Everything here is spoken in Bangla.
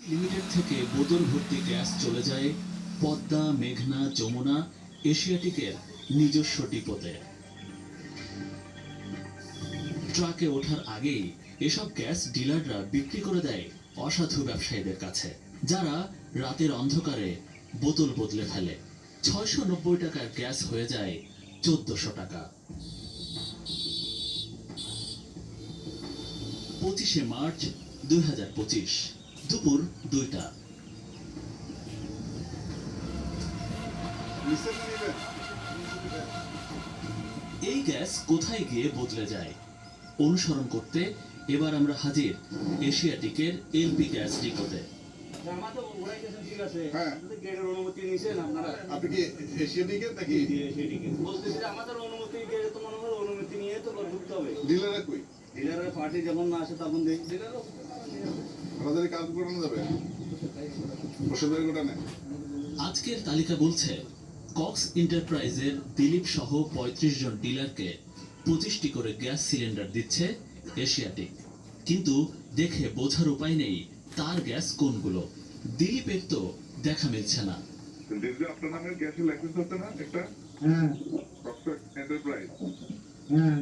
লিমিটেড থেকে বোতল ভর্তি গ্যাস চলে যায় পদ্মা, মেঘনা, যমুনা, এশিয়াটিকের নিজস্ব ডিপোতে। ট্রাকে ওঠার আগেই এসব গ্যাস ডিলাররা বিক্রি করে দেয় অসাধু ব্যবসায়ীদের কাছে, যারা রাতের অন্ধকারে বোতল বদলে ফেলে। ছয়শো নব্বই টাকার গ্যাস হয়ে যায় চোদ্দশো টাকা। পঁচিশে মার্চ দুই হাজার পঁচিশ। দুপুর দুইটা। এই গ্যাস কোথায় গিয়ে বদলে যায়? অনুসরণ করতে এবার আমরা হাজির এশিয়াটিকের এলপি গ্যাস ডিপোতে। হ্যাঁ। ডিলাররা পার্টি যখন না আসে তখন দেখি। ডিলারও কাজ করানো যাবে? ওষুধের গোটা নেই। আজকের তালিকা বলছে কক্স এন্টারপ্রাইজের দিলীপ সহ পঁয়ত্রিশ জন ডিলারকে পঁচিশটি করে গ্যাস সিলিন্ডার দিচ্ছে এশিয়াটিক। কিন্তু দেখে বোঝার উপায় নেই তার গ্যাস কোনগুলো। দিলীপের তো দেখা মিলছে না। আপনার নামে গ্যাসের লাইসেন্স আছে না একটা? হ্যাঁ। এন্টারপ্রাইজ। হ্যাঁ।